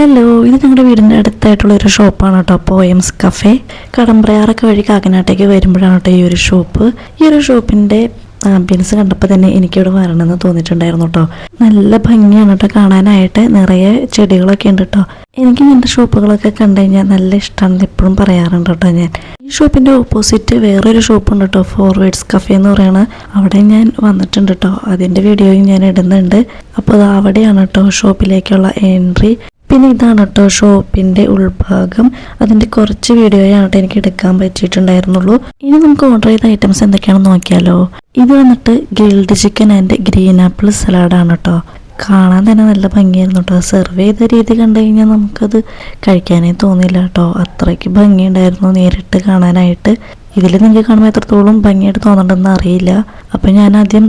Hello ഇത് ഞങ്ങളുടെ വീടിന്റെ അടുത്തായിട്ടുള്ള ഒരു ഷോപ്പാണ് കേട്ടോ പോയംസ് കഫേ കടമ്പ്രയാറൊക്കെ വഴി കാക്കനാട്ടേക്ക് വരുമ്പോഴാണ് കേട്ടോ ഈ ഒരു ഷോപ്പ്. ഈ ഒരു ഷോപ്പിന്റെ ആംബിയൻസ് കണ്ടപ്പോൾ തന്നെ എനിക്കിവിടെ വരണമെന്ന് തോന്നിയിട്ടുണ്ടായിരുന്നു കേട്ടോ നല്ല ഭംഗിയാണ് കേട്ടോ കാണാനായിട്ട് നിറയെ ചെടികളൊക്കെ ഉണ്ട് കേട്ടോ എനിക്ക് ഇങ്ങനത്തെ ഷോപ്പുകളൊക്കെ കണ്ടു കഴിഞ്ഞാൽ നല്ല ഇഷ്ടമാണെന്ന് എപ്പോഴും പറയാറുണ്ട് കേട്ടോ ഞാൻ. ഈ ഷോപ്പിന്റെ ഓപ്പോസിറ്റ് വേറൊരു ഷോപ്പുണ്ട് കേട്ടോ ഫോർവേഡ്സ് കഫേ എന്ന് പറയുന്നത് അവിടെ ഞാൻ വന്നിട്ടുണ്ട് കേട്ടോ അതിന്റെ വീഡിയോയും ഞാൻ ഇടുന്നുണ്ട്. അപ്പോൾ അത് അവിടെയാണ് കേട്ടോ ഷോപ്പിലേക്കുള്ള എൻട്രി പിന്നെ ഇതാണ് കേട്ടോ ഷോപ്പിന്റെ ഉൾഭാഗം. അതിന്റെ കുറച്ച് വീഡിയോയാണ് കേട്ടോ എനിക്ക് എടുക്കാൻ പറ്റിയിട്ടുണ്ടായിരുന്നുള്ളൂ. ഇനി നമുക്ക് ഓർഡർ ചെയ്ത ഐറ്റംസ് എന്തൊക്കെയാണെന്ന് നോക്കിയാലോ. ഇത് വന്നിട്ട് grilled chicken and green apple സലാഡാണ് കേട്ടോ കാണാൻ തന്നെ നല്ല ഭംഗിയായിരുന്നു കേട്ടോ സെർവ് ചെയ്ത രീതി കണ്ടു കഴിഞ്ഞാൽ നമുക്കത് കഴിക്കാനേ തോന്നിയില്ല കേട്ടോ അത്രയ്ക്ക് ഭംഗിയുണ്ടായിരുന്നു നേരിട്ട് കാണാനായിട്ട്. ഇതിൽ നിങ്ങൾക്ക് കാണുമ്പോൾ എത്രത്തോളം ഭംഗിയായിട്ട് തോന്നുന്നുണ്ടെന്ന് അറിയില്ല. അപ്പം ഞാൻ ആദ്യം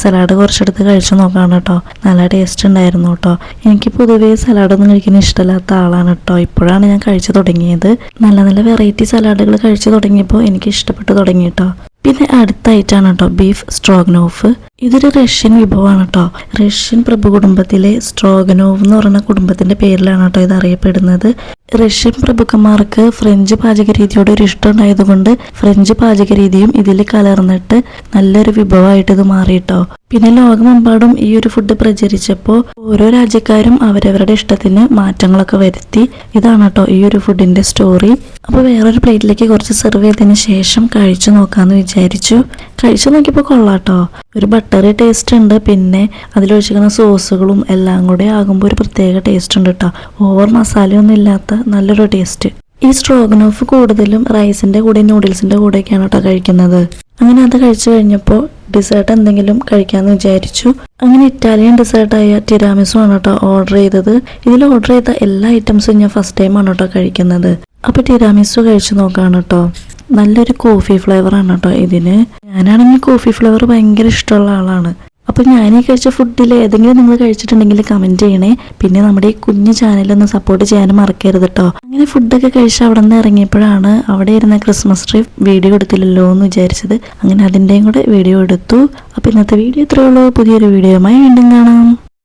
സലാഡ് കുറച്ചെടുത്ത് കഴിച്ചു നോക്കാണ് കേട്ടോ നല്ല ടേസ്റ്റ് ഉണ്ടായിരുന്നു കേട്ടോ എനിക്ക് പൊതുവേ സലാഡൊന്നും കഴിക്കാൻ ഇഷ്ടമില്ലാത്ത ആളാണ് കേട്ടോ ഇപ്പോഴാണ് ഞാൻ കഴിച്ചു തുടങ്ങിയത്. നല്ല നല്ല വെറൈറ്റി സലാഡുകൾ കഴിച്ചു തുടങ്ങിയപ്പോൾ എനിക്ക് ഇഷ്ടപ്പെട്ടു തുടങ്ങി കേട്ടോ പിന്നെ അടുത്തായിട്ടാണ് കേട്ടോ ബീഫ് സ്ട്രോഗനോഫ്. ഇതൊരു റഷ്യൻ വിഭവമാണ് കേട്ടോ റഷ്യൻ പ്രഭു കുടുംബത്തിലെ സ്ട്രോഗനോവ് എന്ന് പറയുന്ന കുടുംബത്തിന്റെ പേരിലാണ് കേട്ടോ ഇത് അറിയപ്പെടുന്നത്. റഷ്യൻ പ്രഭുക്കന്മാർക്ക് ഫ്രഞ്ച് പാചക രീതിയോട് ഒരു ഇഷ്ടം ഉണ്ടായതുകൊണ്ട് ഫ്രഞ്ച് പാചക രീതിയും ഇതിൽ കലർന്നിട്ട് നല്ലൊരു വിഭവമായിട്ട് ഇത് മാറിയിട്ടോ പിന്നെ ലോകമെമ്പാടും ഈ ഒരു ഫുഡ് പ്രചരിച്ചപ്പോൾ ഓരോ രാജ്യക്കാരും അവരവരുടെ ഇഷ്ടത്തിന് മാറ്റങ്ങളൊക്കെ വരുത്തി ഇതാണ് കേട്ടോ ഈ ഒരു ഫുഡിന്റെ സ്റ്റോറി അപ്പോൾ വേറൊരു പ്ലേറ്റിലേക്ക് കുറച്ച് സെർവ് ചെയ്തതിന് ശേഷം കഴിച്ചു നോക്കാമെന്ന് വിചാരിച്ചു. കഴിച്ചു നോക്കിയപ്പോൾ കൊള്ളാട്ടോ. ഒരു ബട്ടറി ടേസ്റ്റ് ഉണ്ട്. പിന്നെ അതിലൊഴിച്ചിരിക്കുന്ന സോസുകളും എല്ലാം കൂടെ ആകുമ്പോൾ ഒരു പ്രത്യേക ടേസ്റ്റ് ഉണ്ട് കേട്ടോ ഓവർ മസാലയൊന്നും ഇല്ലാത്ത നല്ലൊരു ടേസ്റ്റ് ഈ സ്ട്രോഗനോഫ് കൂടുതലും റൈസിന്റെ കൂടെ നൂഡിൽസിന്റെ കൂടെയൊക്കെയാണ് കേട്ടോ കഴിക്കുന്നത്. അങ്ങനെ അത് കഴിച്ചു കഴിഞ്ഞപ്പോൾ ഡിസേർട്ട് എന്തെങ്കിലും കഴിക്കാമെന്ന് വിചാരിച്ചു. അങ്ങനെ ഇറ്റാലിയൻ ഡിസേർട്ടായ ടിരാമിസു ആണ് കേട്ടോ ഓർഡർ ചെയ്തത്. ഇതിൽ ഓർഡർ ചെയ്ത എല്ലാ ഐറ്റംസും ഞാൻ ഫസ്റ്റ് ടൈം ആണ് കേട്ടോ കഴിക്കുന്നത്. അപ്പോൾ ടിരാമിസു കഴിച്ചു നോക്കാണ് കേട്ടോ നല്ലൊരു കോഫി ഫ്ലേവർ ആണ് കേട്ടോ ഇതിന്. ഞാനാണെങ്കിൽ കോഫി ഫ്ലവർ ഭയങ്കര ഇഷ്ടമുള്ള ആളാണ്. അപ്പോൾ ഞാൻ ഈ കഴിച്ച ഫുഡിൽ ഏതെങ്കിലും നിങ്ങൾ കഴിച്ചിട്ടുണ്ടെങ്കിൽ കമന്റ് ചെയ്യണേ. പിന്നെ നമ്മുടെ ഈ കുഞ്ഞു ചാനലൊന്ന് സപ്പോർട്ട് ചെയ്യാനും മറക്കരുത് കേട്ടോ അങ്ങനെ ഫുഡൊക്കെ കഴിച്ച് അവിടെ നിന്ന് ഇറങ്ങിയപ്പോഴാണ് അവിടെ ഇരുന്ന ക്രിസ്മസ് ട്രീ വീഡിയോ എടുത്തില്ലല്ലോ എന്ന് വിചാരിച്ചത്. അങ്ങനെ അതിന്റെയും കൂടെ വീഡിയോ എടുത്തു. അപ്പോൾ ഇന്നത്തെ വീഡിയോ ഇത്രയുള്ളൂ പുതിയൊരു വീഡിയോയുമായി വീണ്ടും കാണാം.